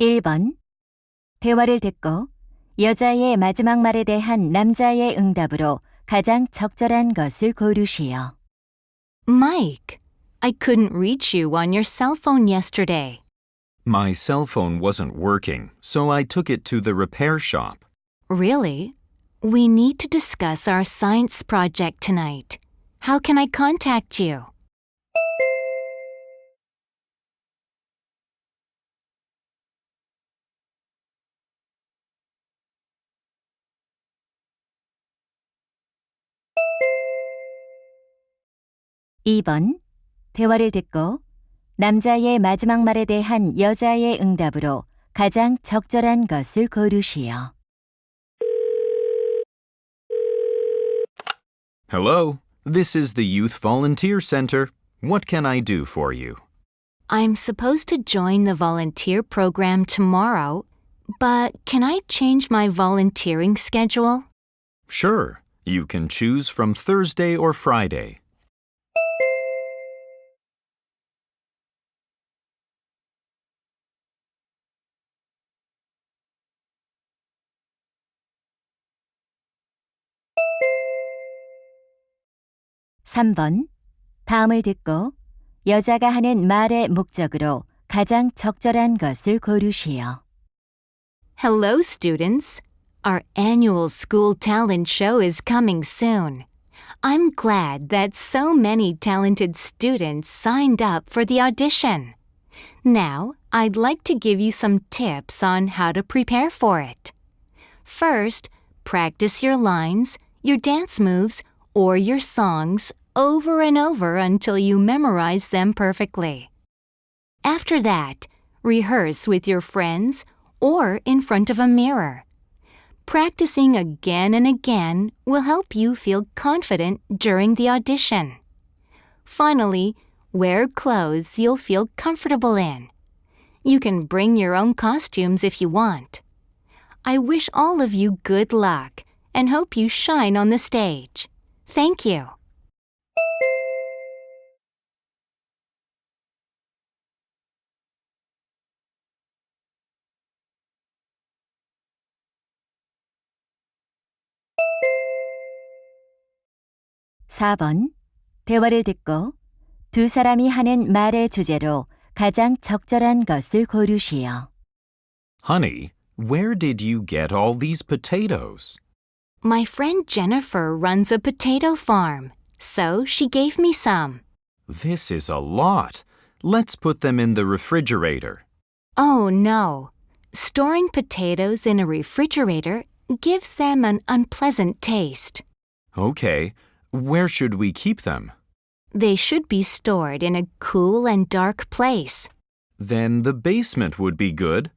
1번. 대화를 듣고 여자의 마지막 말에 대한 남자의 응답으로 가장 적절한 것을 고르시오. Mike, I couldn't reach you on your cell phone yesterday. My cell phone wasn't working, so I took it to the repair shop. Really? We need to discuss our science project tonight. How can I contact you? 이 번 대화를 듣고 남자의 마지막 말에 대한 여자의 응답으로 가장 적절한 것을 고르시오. Hello, this is the Youth Volunteer Center. What can I do for you? I'm supposed to join the volunteer program tomorrow, but can I change my volunteering schedule? Sure, you can choose from Thursday or Friday. 삼번 다음을 듣고 여자가 하는 말의 목적으로 가장 적절한 것을 고르시오. Hello, students. Our annual school talent show is coming soon. I'm glad that so many talented students signed up for the audition. Now, I'd like to give you some tips on how to prepare for it. First, practice your lines, your dance moves, or your songs over and over until you memorize them perfectly. After that, rehearse with your friends or in front of a mirror. Practicing again and again will help you feel confident during the audition. Finally, wear clothes you'll feel comfortable in. You can bring your own costumes if you want. I wish all of you good luck and hope you shine on the stage. Thank you. 사 번 대화를 듣고 두 사람이 하는 말의 주제로 가장 적절한 것을 고르시오. Honey, where did you get all these potatoes? My friend Jennifer runs a potato farm, so she gave me some. This is a lot. Let's put them in the refrigerator. Oh no. Storing potatoes in a refrigerator gives them an unpleasant taste. Okay, where should we keep them? They should be stored in a cool and dark place. Then the basement would be good.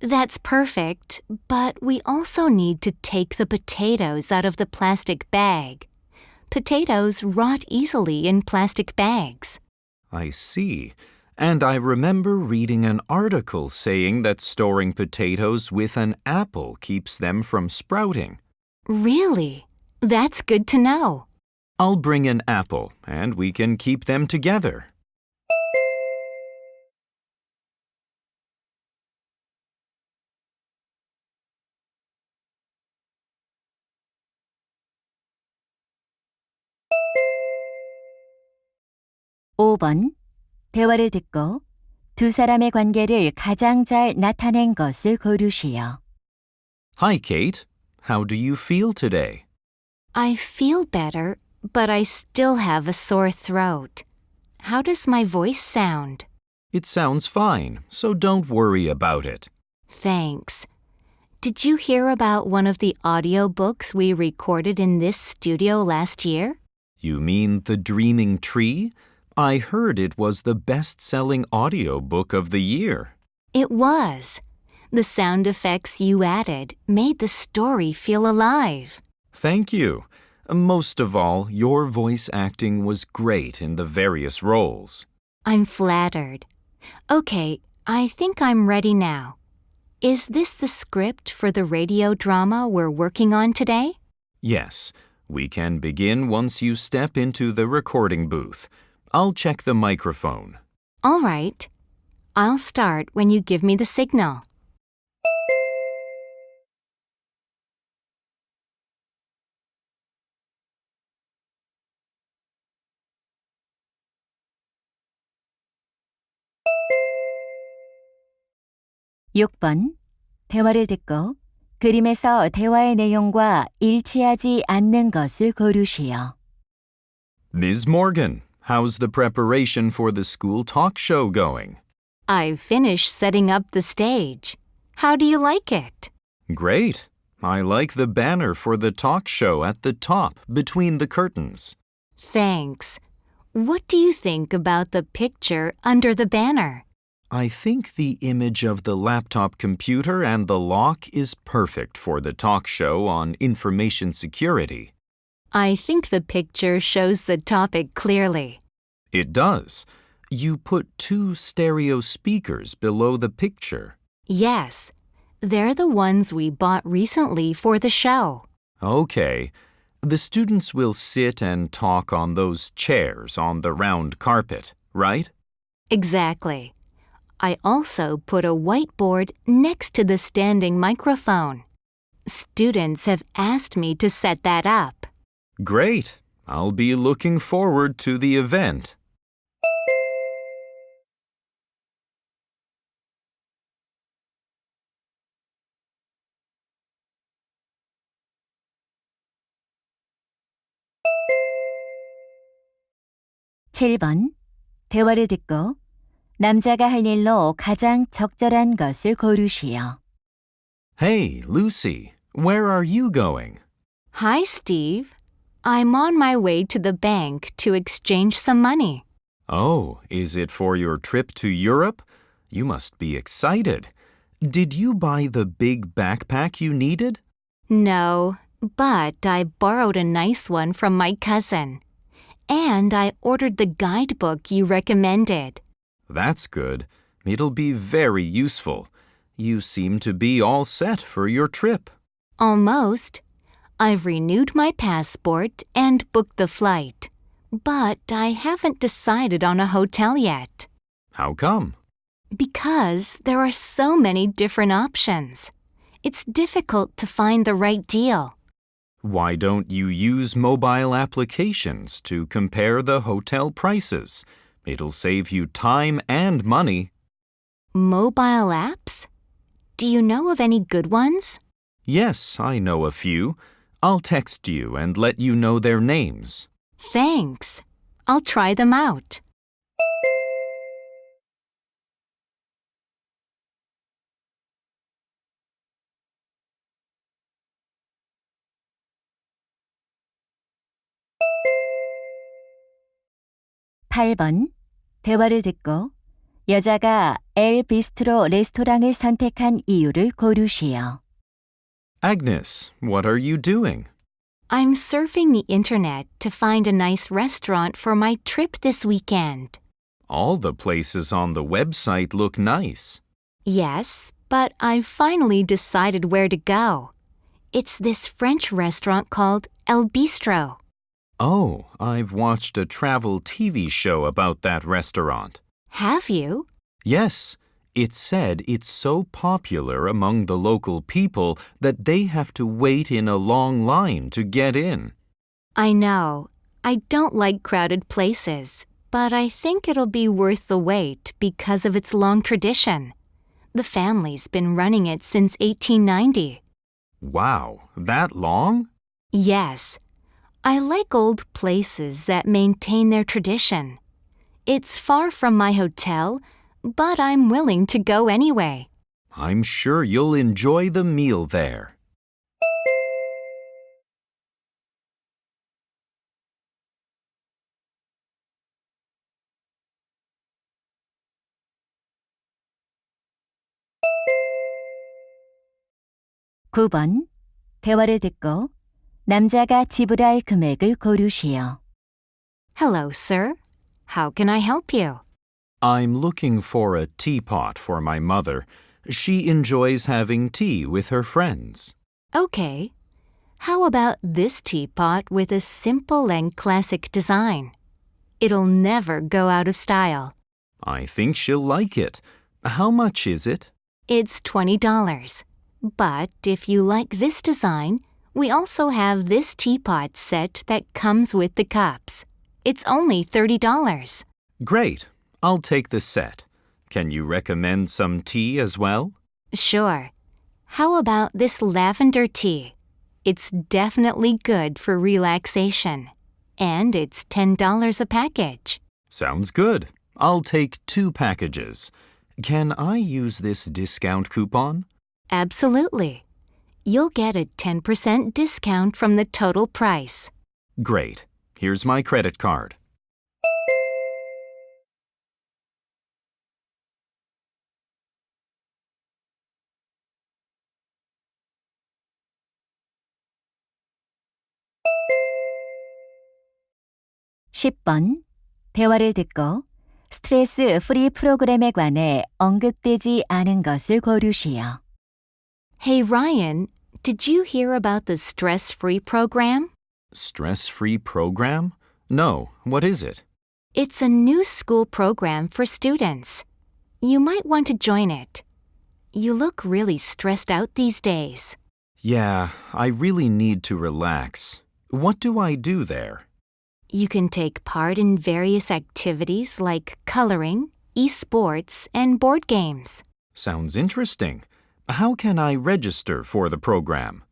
That's perfect, but we also need to take the potatoes out of the plastic bag. Potatoes rot easily in plastic bags. I see. And I remember reading an article saying that storing potatoes with an apple keeps them from sprouting. Really? That's good to know. I'll bring an apple and we can keep them together. 오 번 대화를 듣고 두 사람의 관계를 가장 잘 나타낸 것을 고르시오. Hi, Kate. How do you feel today? I feel better, but I still have a sore throat. How does my voice sound? It sounds fine, so don't worry about it. Thanks. Did you hear about one of the audiobooks we recorded in this studio last year? You mean The Dreaming Tree? I heard it was the best selling audiobook of the year. It was. The sound effects you added made the story feel alive. Thank you. Most of all, your voice acting was great in the various roles. I'm flattered. Okay, I think I'm ready now. Is this the script for the radio drama we're working on today? Yes, we can begin once you step into the recording booth. I'll check the microphone. All right. I'll start when you give me the signal. 6번. 대화를 듣고 그림에서 대화의 내용과 일치하지 않는 것을 고르시오. Ms. Morgan, how's the preparation for the school talk show going? I've finished setting up the stage. How do you like it? Great. I like the banner for the talk show at the top between the curtains. Thanks. What do you think about the picture under the banner? I think the image of the laptop computer and the lock is perfect for the talk show on information security. I think the picture shows the topic clearly. It does. You put two stereo speakers below the picture. Yes, they're the ones we bought recently for the show. Okay. The students will sit and talk on those chairs on the round carpet, right? Exactly. I also put a whiteboard next to the standing microphone. Students have asked me to set that up. Great. I'll be looking forward to the event. 칠 번 대화를 듣고 남자가 할 일로 가장 적절한 것을 고르시오. Hey, Lucy, where are you going? Hi, Steve. I'm on my way to the bank to exchange some money. Oh, is it for your trip to Europe? You must be excited. Did you buy the big backpack you needed? No, but I borrowed a nice one from my cousin. And I ordered the guidebook you recommended. That's good. It'll be very useful. You seem to be all set for your trip. Almost. I've renewed my passport and booked the flight. But I haven't decided on a hotel yet. How come? Because there are so many different options. It's difficult to find the right deal. Why don't you use mobile applications to compare the hotel prices? It'll save you time and money. Mobile apps? Do you know of any good ones? Yes, I know a few. I'll text you and let you know their names. Thanks. I'll try them out. 팔 번 대화를 듣고 여자가 엘 비스트로 레스토랑을 선택한 이유를 고르시오. Agnes, what are you doing? I'm surfing the internet to find a nice restaurant for my trip this weekend. All the places on the website look nice. Yes, but I've finally decided where to go. It's this French restaurant called El Bistro. Oh, I've watched a travel TV show about that restaurant. Have you? Yes, it said it's so popular among the local people that they have to wait in a long line to get in. I know. I don't like crowded places, but I think it'll be worth the wait because of its long tradition. The family's been running it since 1890. Wow, that long? Yes. I like old places that maintain their tradition. It's far from my hotel, but I'm willing to go anyway. I'm sure you'll enjoy the meal there. 구 번 대화를 듣고 남자가 지불할 금액을 고르시오. Hello, sir. How can I help you? I'm looking for a teapot for my mother. She enjoys having tea with her friends. Okay. How about this teapot with a simple and classic design? It'll never go out of style. I think she'll like it. How much is it? It's $20. But if you like this design, we also have this teapot set that comes with the cups. It's only $30. Great. I'll take the set. Can you recommend some tea as well? Sure. How about this lavender tea? It's definitely good for relaxation. And it's $10 a package. Sounds good. I'll take two packages. Can I use this discount coupon? Absolutely. You'll get a 10% discount from the total price. Great. Here's my credit card. 십번 대화를 듣고 스트레스 프리 프로그램에 관해 언급되지 않은 것을 고르시오. Hey Ryan, did you hear about the stress free program? Stress free program? No. What is it? It's a new school program for students. You might want to join it. You look really stressed out these days. Yeah, I really need to relax. What do I do there? You can take part in various activities like coloring, esports, and board games. Sounds interesting. How can I register for the program?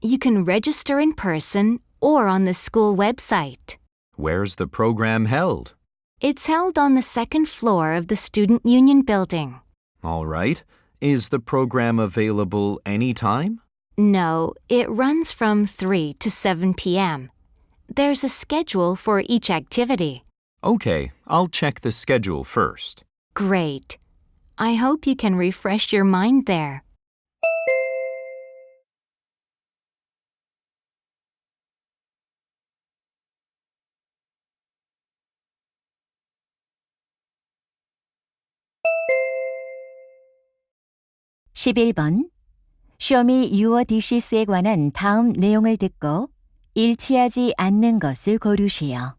You can register in person or on the school website. Where's the program held? It's held on the second floor of the Student Union building. All right. Is the program available anytime? No, it runs from 3 to 7 p.m. There's a schedule for each activity. Okay, I'll check the schedule first. Great. I hope you can refresh your mind there. 십일 번 쇼미 유어 디시스에 관한 다음 내용을 듣고 일치하지 않는 것을 고르시오.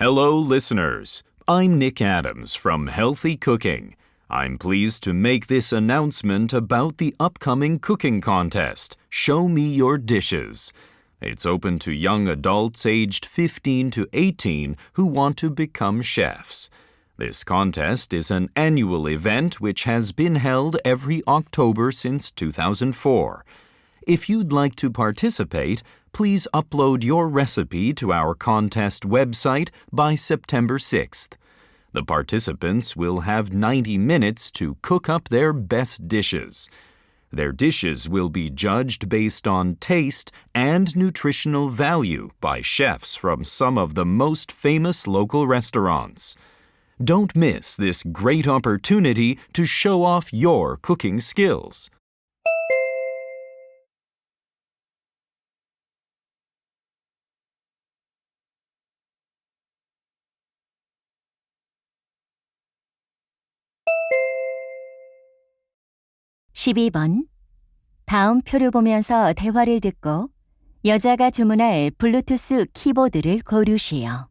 Hello, listeners. I'm Nick Adams from Healthy Cooking. I'm pleased to make this announcement about the upcoming cooking contest, Show Me Your Dishes. It's open to young adults aged 15 to 18 who want to become chefs. This contest is an annual event which has been held every October since 2004. If you'd like to participate, please upload your recipe to our contest website by September 6th. The participants will have 90 minutes to cook up their best dishes. Their dishes will be judged based on taste and nutritional value by chefs from some of the most famous local restaurants. Don't miss this great opportunity to show off your cooking skills. 십이 번 다음 표를 보면서 대화를 듣고 여자가 주문할 블루투스 키보드를 고르시오.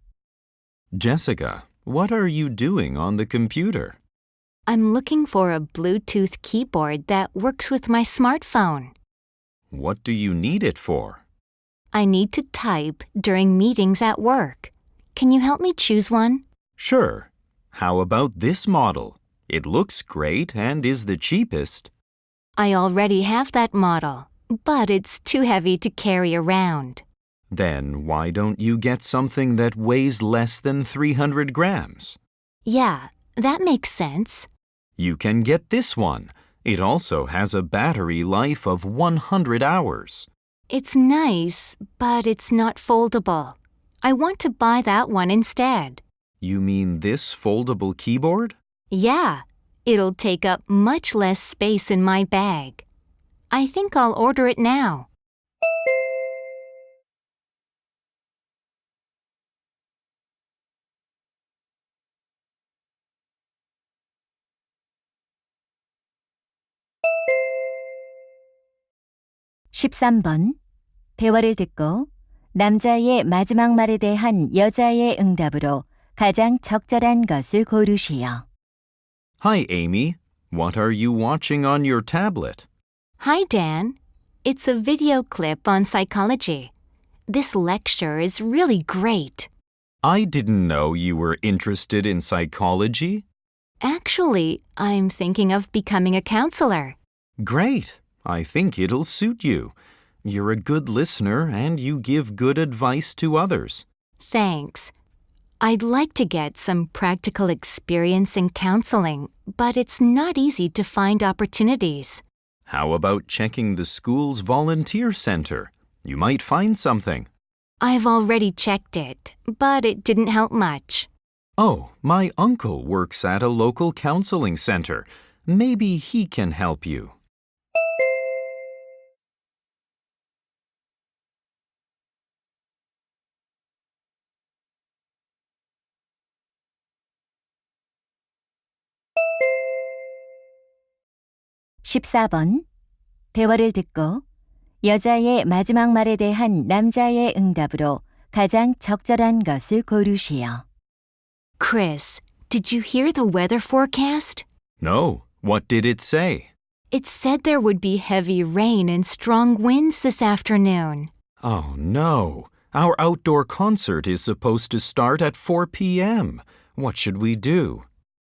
Jessica, what are you doing on the computer? I'm looking for a Bluetooth keyboard that works with my smartphone. What do you need it for? I need to type during meetings at work. Can you help me choose one? Sure. How about this model? It looks great and is the cheapest. I already have that model, but it's too heavy to carry around. Then why don't you get something that weighs less than 300 grams? Yeah, that makes sense. You can get this one. It also has a battery life of 100 hours. It's nice, but it's not foldable. I want to buy that one instead. You mean this foldable keyboard? Yeah, it'll take up much less space in my bag. I think I'll order it now. 십삼 번 대화를 듣고 남자의 마지막 말에 대한 여자의 응답으로 가장 적절한 것을 고르시오. Hi, Amy. What are you watching on your tablet? Hi, Dan. It's a video clip on psychology. This lecture is really great. I didn't know you were interested in psychology. Actually, I'm thinking of becoming a counselor. Great. I think it'll suit you. You're a good listener and you give good advice to others. Thanks. I'd like to get some practical experience in counseling, but it's not easy to find opportunities. How about checking the school's volunteer center? You might find something. I've already checked it, but it didn't help much. Oh, my uncle works at a local counseling center. Maybe he can help you. 십사 번 대화를 듣고 여자의 마지막 말에 대한 남자의 응답으로 가장 적절한 것을 고르시오. Chris, did you hear the weather forecast? No. What did it say? It said there would be heavy rain and strong winds this afternoon. Oh, no. Our outdoor concert is supposed to start at 4 p.m. What should we do?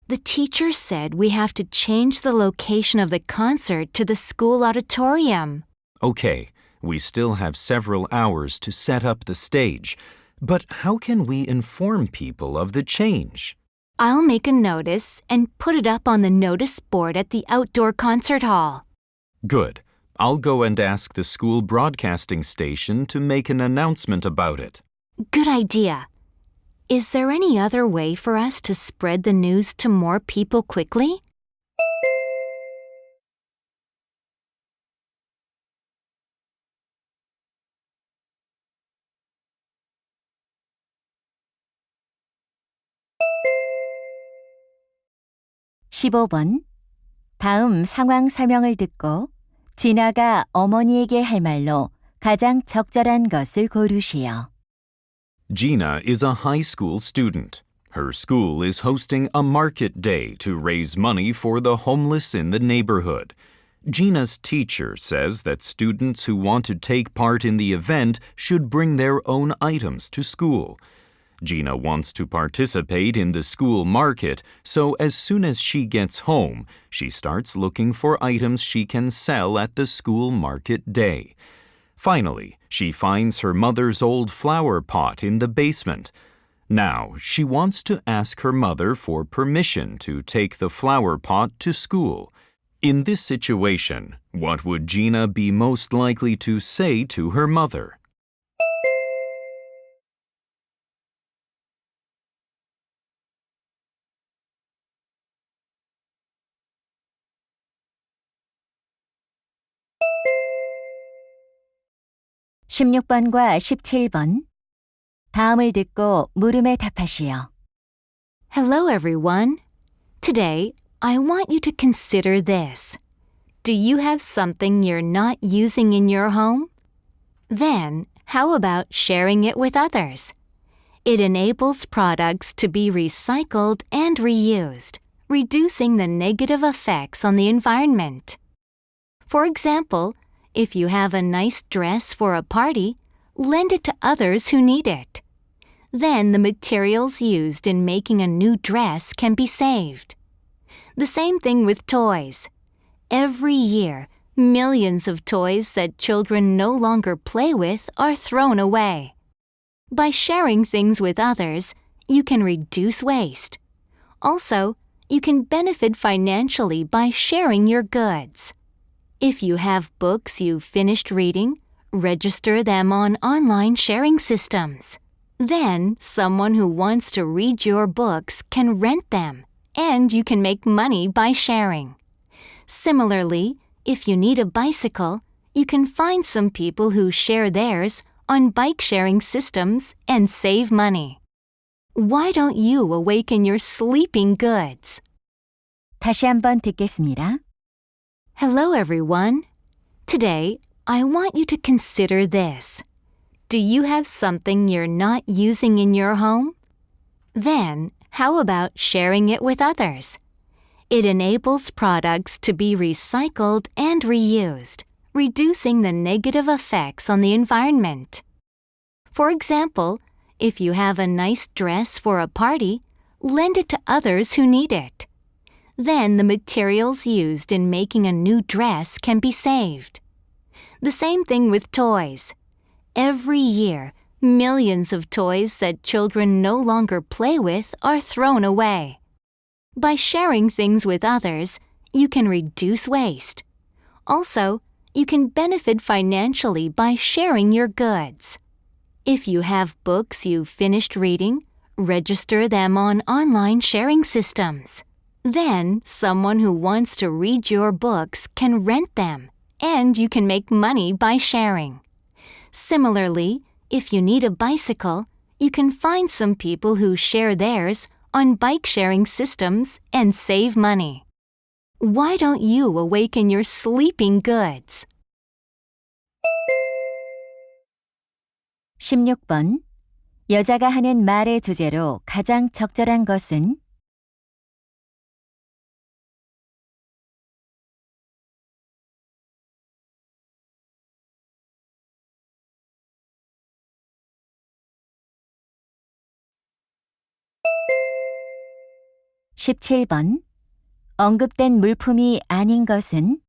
The teacher said we have to change the location of the concert to the school auditorium. Okay, we still have several hours to set up the stage, but how can we inform people of the change? I'll make a notice and put it up on the notice board at the outdoor concert hall. Good. I'll go and ask the school broadcasting station to make an announcement about it. Good idea. Is there any other way for us to spread the news to more people quickly? 십오 번 다음 상황 설명을 듣고 진아가 어머니에게 할 말로 가장 적절한 것을 고르시오. Gina is a high school student. Her school is hosting a market day to raise money for the homeless in the neighborhood. Gina's teacher says that students who want to take part in the event should bring their own items to school. Gina wants to participate in the school market, so as soon as she gets home, she starts looking for items she can sell at the school market day. Finally, she finds her mother's old flower pot in the basement. Now, she wants to ask her mother for permission to take the flower pot to school. In this situation, what would Gina be most likely to say to her mother? 십육 번과 십칠 번 다음을 듣고 물음에 답하시오. Hello, everyone. Today, I want you to consider this. Do you have something you're not using in your home? Then, how about sharing it with others? It enables products to be recycled and reused, reducing the negative effects on the environment. For example, if you have a nice dress for a party, lend it to others who need it. Then the materials used in making a new dress can be saved. The same thing with toys. Every year, millions of toys that children no longer play with are thrown away. By sharing things with others, you can reduce waste. Also, you can benefit financially by sharing your goods. If you have books you've finished reading, register them on online sharing systems. Then, someone who wants to read your books can rent them, and you can make money by sharing. Similarly, if you need a bicycle, you can find some people who share theirs on bike sharing systems and save money. Why don't you awaken your sleeping goods? 다시 한번 듣겠습니다. Hello, everyone. Today, I want you to consider this. Do you have something you're not using in your home? Then, how about sharing it with others? It enables products to be recycled and reused, reducing the negative effects on the environment. For example, if you have a nice dress for a party, lend it to others who need it. Then the materials used in making a new dress can be saved. The same thing with toys. Every year, millions of toys that children no longer play with are thrown away. By sharing things with others, you can reduce waste. Also, you can benefit financially by sharing your goods. If you have books you've finished reading, register them on online sharing systems. Then, someone who wants to read your books can rent them, and you can make money by sharing. Similarly, if you need a bicycle, you can find some people who share theirs on bike sharing systems and save money. Why don't you awaken your sleeping goods? 16번. 여자가 하는 말의 주제로 가장 적절한 것은? (17번) 언급된 물품이 아닌 것은?